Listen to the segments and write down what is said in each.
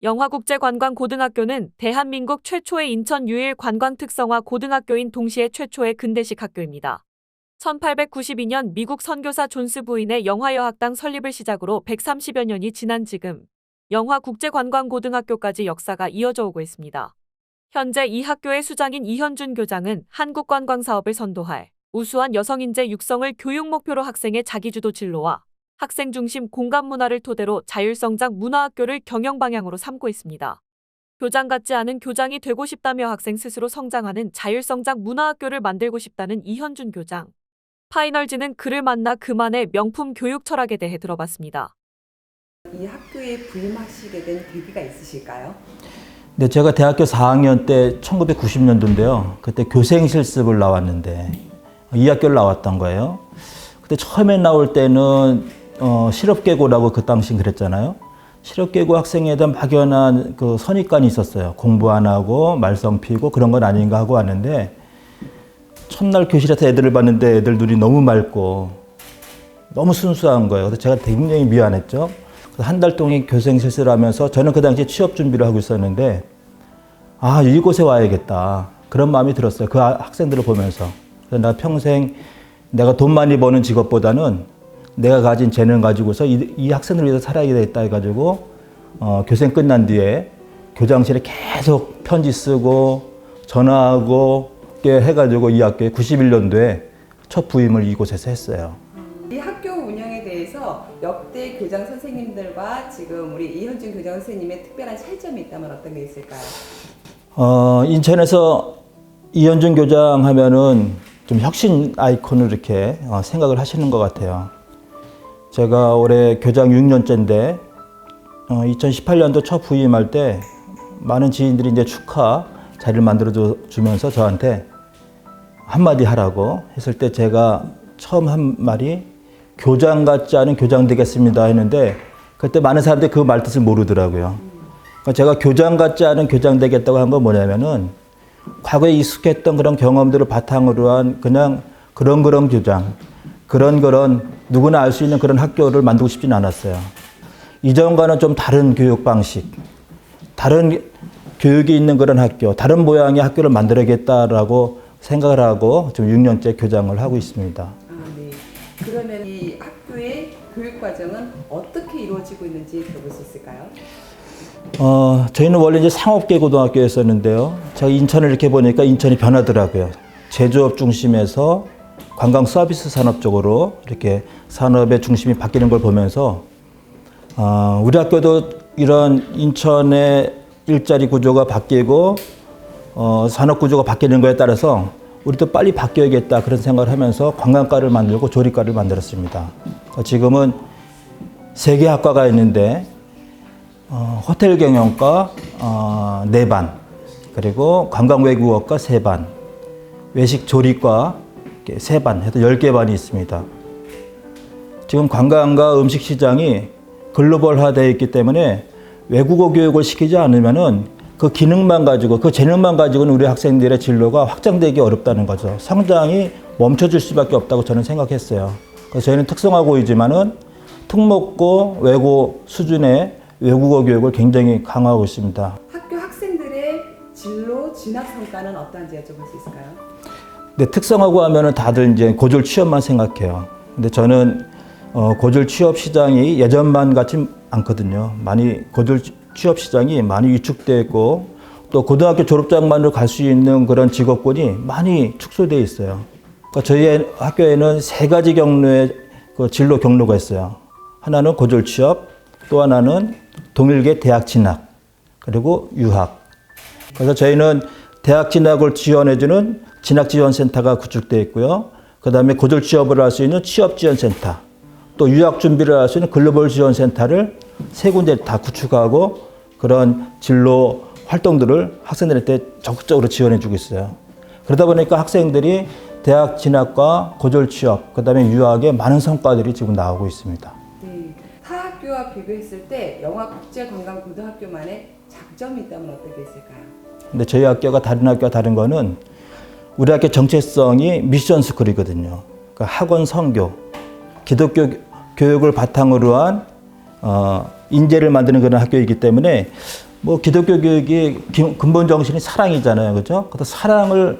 영화국제관광고등학교는 대한민국 최초의 인천 유일 관광특성화 고등학교인 동시에 최초의 근대식 학교입니다. 1892년 미국 선교사 존스 부인의 영화여학당 설립을 시작으로 130여 년이 지난 지금 영화국제관광고등학교까지 역사가 이어져 오고 있습니다. 현재 이 학교의 수장인 이현준 교장은 한국관광사업을 선도할 우수한 여성인재 육성을 교육 목표로 학생의 자기주도 진로와 학생 중심 공간 문화를 토대로 자율성장 문화학교를 경영 방향으로 삼고 있습니다. 교장 같지 않은 교장이 되고 싶다며 학생 스스로 성장하는 자율성장 문화학교를 만들고 싶다는 이현준 교장. 파이널즈는 그를 만나 그만의 명품 교육 철학에 대해 들어봤습니다. 이 학교에 부임하시게 된 계기가 있으실까요? 네, 제가 대학교 4학년 때 1990년도인데요. 그때 교생 실습을 나왔는데 이 학교를 나왔던 거예요. 그때 처음에 나올 때는 어, 실업계고라고 그 당시 그랬잖아요. 실업계고 학생에 대한 막연한 그 선입관이 있었어요. 공부 안 하고 말썽 피고 그런 건 아닌가 하고 왔는데 첫날 교실에서 애들을 봤는데 애들 눈이 너무 맑고 너무 순수한 거예요. 그래서 제가 굉장히 미안했죠. 한 달 동안 교생 실습을 하면서 저는 그 당시에 취업 준비를 하고 있었는데 아 이곳에 와야겠다 그런 마음이 들었어요. 그 아- 학생들을 보면서 그래서 나 평생 내가 돈 많이 버는 직업보다는 내가 가진 재능 가지고서 이, 이 학생을 위해서 살아야 되겠다 해가지고 어, 교생 끝난 뒤에 교장실에 계속 편지 쓰고 전화하고 이렇게 해가지고 이 학교에 91년도에 첫 부임을 이곳에서 했어요. 이 학교 운영에 대해서 역대 교장 선생님들과 지금 우리 이현준 교장 선생님의 특별한 차이점이 있다면 어떤 게 있을까요? 어, 인천에서 이현준 교장 하면은 좀 혁신 아이콘을 이렇게 어, 생각을 하시는 것 같아요. 제가 올해 교장 6년째인데 어, 2018년도 첫 부임할 때 많은 지인들이 이제 축하 자리를 만들어 주- 주면서 저한테 한마디 하라고 했을 때 제가 처음 한 말이 교장 같지 않은 교장 되겠습니다 했는데 그때 많은 사람들이 그 말뜻을 모르더라고요. 그러니까 제가 교장 같지 않은 교장 되겠다고 한 건 뭐냐면은 과거에 익숙했던 그런 경험들을 바탕으로 한 그냥 그런 그런 교장, 그런 그런 누구나 알 수 있는 그런 학교를 만들고 싶진 않았어요. 이전과는 좀 다른 교육 방식, 다른 교육이 있는 그런 학교, 다른 모양의 학교를 만들어야겠다라고 생각을 하고 지금 6년째 교장을 하고 있습니다. 아, 네. 그러면 이 학교의 교육 과정은 어떻게 이루어지고 있는지 들어볼 수 있을까요? 어, 저희는 원래 이제 상업계 고등학교였었는데요. 제가 인천을 이렇게 보니까 인천이 변하더라고요. 제조업 중심에서 관광 서비스 산업 쪽으로 이렇게 산업의 중심이 바뀌는 걸 보면서 어, 우리 학교도 이런 인천의 일자리 구조가 바뀌고 어, 산업 구조가 바뀌는 거에 따라서 우리도 빨리 바뀌어야겠다 그런 생각을 하면서 관광과를 만들고 조리과를 만들었습니다. 어, 지금은 세 개 학과가 있는데 어, 호텔 경영과 어, 네 반, 그리고 관광 외국어과 세 반, 외식 조리과 이렇게 세 반, 해서 열 개 반이 있습니다. 지금 관광과 음식 시장이 글로벌화되어 있기 때문에 외국어 교육을 시키지 않으면은 그 기능만 가지고 그 재능만 가지고는 우리 학생들의 진로가 확장되기 어렵다는 거죠. 성장이 멈춰질 수밖에 없다고 저는 생각했어요. 그래서 저희는 특성화고이지만은 특목고 외고 수준의 외국어 교육을 굉장히 강화하고 있습니다. 학교 학생들의 진로 진학 성과는 어떠한지 여쭤볼 수 있을까요? 근데 특성화고 하면은 다들 이제 고졸 취업만 생각해요. 근데 저는 어, 고졸 취업 시장이 예전만 같지 않거든요. 많이 고졸 취업 시장이 많이 위축되어 있고 또 고등학교 졸업장만으로 갈 수 있는 그런 직업군이 많이 축소되어 있어요. 그러니까 저희 학교에는 세 가지 경로의 그 진로 경로가 있어요. 하나는 고졸 취업, 또 하나는 동일계 대학 진학, 그리고 유학. 그래서 저희는 대학 진학을 지원해주는 진학지원센터가 구축되어 있고요. 그 다음에 고졸 취업을 할 수 있는 취업지원센터, 또 유학 준비를 할 수 있는 글로벌 지원센터를 세 군데 다 구축하고 그런 진로 활동들을 학생들한테 적극적으로 지원해주고 있어요. 그러다 보니까 학생들이 대학 진학과 고졸 취업, 그 다음에 유학에 많은 성과들이 지금 나오고 있습니다. 네. 타 학교와 비교했을 때 영화 국제관광고등학교만의 장점이 있다면 어떤 게 있을까요? 근데 저희 학교가 다른 학교와 다른 거는 우리 학교 정체성이 미션 스쿨이거든요. 그러니까 학원 선교, 기독교 교육을 바탕으로 한 어, 인재를 만드는 그런 학교이기 때문에 뭐 기독교 교육이 기- 근본 정신이 사랑이잖아요. 그죠? 그래서 사랑을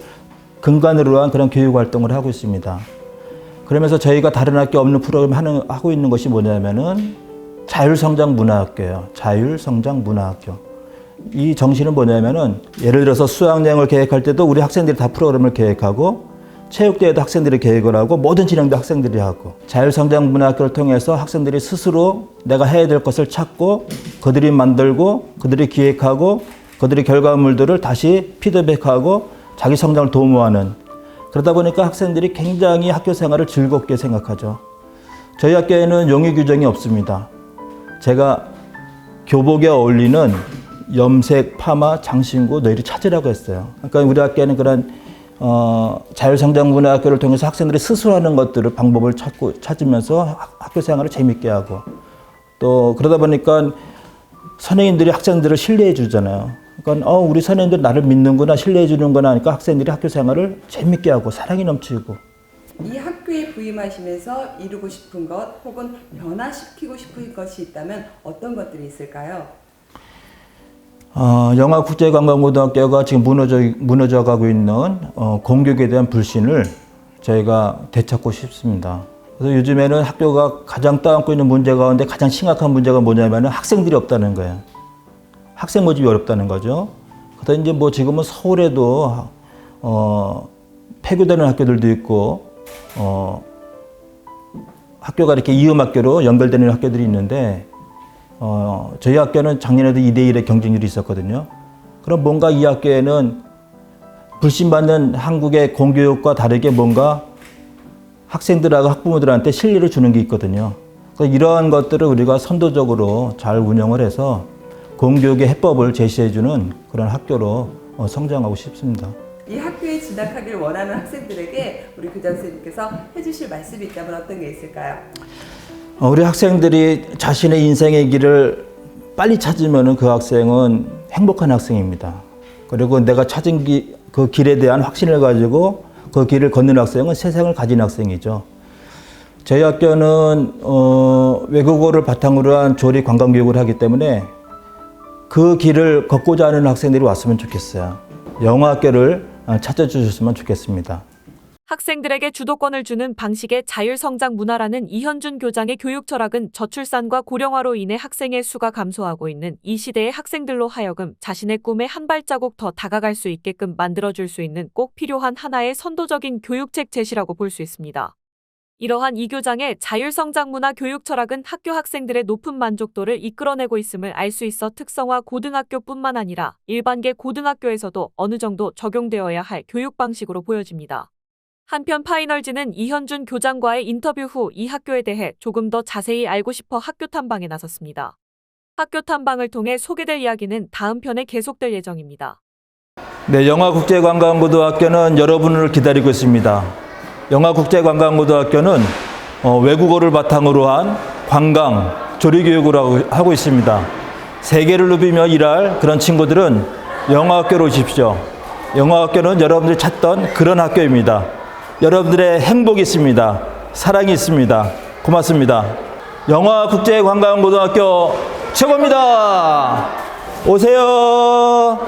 근간으로 한 그런 교육 활동을 하고 있습니다. 그러면서 저희가 다른 학교 없는 프로그램 하는, 하고 있는 것이 뭐냐면은 자율성장 문화학교예요. 자율성장 문화학교. 이 정신은 뭐냐면은 예를 들어서 수학여행을 계획할 때도 우리 학생들이 다 프로그램을 계획하고 체육대회도 학생들이 계획을 하고 모든 진행도 학생들이 하고 자율성장 문화학교를 통해서 학생들이 스스로 내가 해야 될 것을 찾고 그들이 만들고 그들이 기획하고 그들의 결과물들을 다시 피드백하고 자기 성장을 도모하는 그러다 보니까 학생들이 굉장히 학교 생활을 즐겁게 생각하죠. 저희 학교에는 용의 규정이 없습니다. 제가 교복에 어울리는 염색, 파마, 장신구 너희를 찾으라고 했어요. 그러니까 우리 학교에는 그런 어, 자율성장문화학교를 통해서 학생들이 스스로 하는 것들을 방법을 찾고 찾으면서 학- 학교 생활을 재밌게 하고 또 그러다 보니까 선생님들이 학생들을 신뢰해 주잖아요. 그러니까 어, 우리 선생님들 나를 믿는구나 신뢰해 주는구나 하니까 학생들이 학교 생활을 재밌게 하고 사랑이 넘치고 이 학교에 부임하시면서 이루고 싶은 것 혹은 변화시키고 싶은 것이 있다면 어떤 것들이 있을까요? 어, 영화국제관광고등학교가 지금 무너져, 무너져 가고 있는 어, 공교육에 대한 불신을 저희가 되찾고 싶습니다. 그래서 요즘에는 학교가 가장 떠안고 있는 문제 가운데 가장 심각한 문제가 뭐냐면 학생들이 없다는 거예요. 학생 모집이 어렵다는 거죠. 그래서 이제 뭐 지금은 서울에도 어, 폐교되는 학교들도 있고 어, 학교가 이렇게 이음 학교로 연결되는 학교들이 있는데 어, 저희 학교는 작년에도 2대1의 경쟁률이 있었거든요. 그럼 뭔가 이 학교에는 불신받는 한국의 공교육과 다르게 뭔가 학생들하고 학부모들한테 신뢰를 주는 게 있거든요. 그래서 이러한 것들을 우리가 선도적으로 잘 운영을 해서 공교육의 해법을 제시해주는 그런 학교로 어, 성장하고 싶습니다. 이 학교에 진학하길 원하는 학생들에게 우리 교장 선생님께서 해주실 말씀이 있다면 어떤 게 있을까요? 어, 우리 학생들이 자신의 인생의 길을 빨리 찾으면 그 학생은 행복한 학생입니다. 그리고 내가 찾은 기, 그 길에 대한 확신을 가지고 그 길을 걷는 학생은 세상을 가진 학생이죠. 저희 학교는 어, 외국어를 바탕으로 한 조리 관광 교육을 하기 때문에 그 길을 걷고자 하는 학생들이 왔으면 좋겠어요. 영어 학교를 어, 찾아주셨으면 좋겠습니다. 학생들에게 주도권을 주는 방식의 자율성장 문화라는 이현준 교장의 교육 철학은 저출산과 고령화로 인해 학생의 수가 감소하고 있는 이 시대의 학생들로 하여금 자신의 꿈에 한 발자국 더 다가갈 수 있게끔 만들어줄 수 있는 꼭 필요한 하나의 선도적인 교육책 제시라고 볼 수 있습니다. 이러한 이 교장의 자율성장 문화 교육 철학은 학교 학생들의 높은 만족도를 이끌어내고 있음을 알 수 있어 특성화 고등학교뿐만 아니라 일반계 고등학교에서도 어느 정도 적용되어야 할 교육 방식으로 보여집니다. 한편 파이널즈는 이현준 교장과의 인터뷰 후 이 학교에 대해 조금 더 자세히 알고 싶어 학교 탐방에 나섰습니다. 학교 탐방을 통해 소개될 이야기는 다음 편에 계속될 예정입니다. 네, 영화국제관광고등학교는 여러분을 기다리고 있습니다. 영화국제관광고등학교는 어, 외국어를 바탕으로 한 관광, 조리교육을 하고, 하고 있습니다. 세계를 누비며 일할 그런 친구들은 영화학교로 오십시오. 영화학교는 여러분들이 찾던 그런 학교입니다. 여러분들의 행복이 있습니다. 사랑이 있습니다. 고맙습니다. 영화국제관광고등학교 최고입니다. 오세요.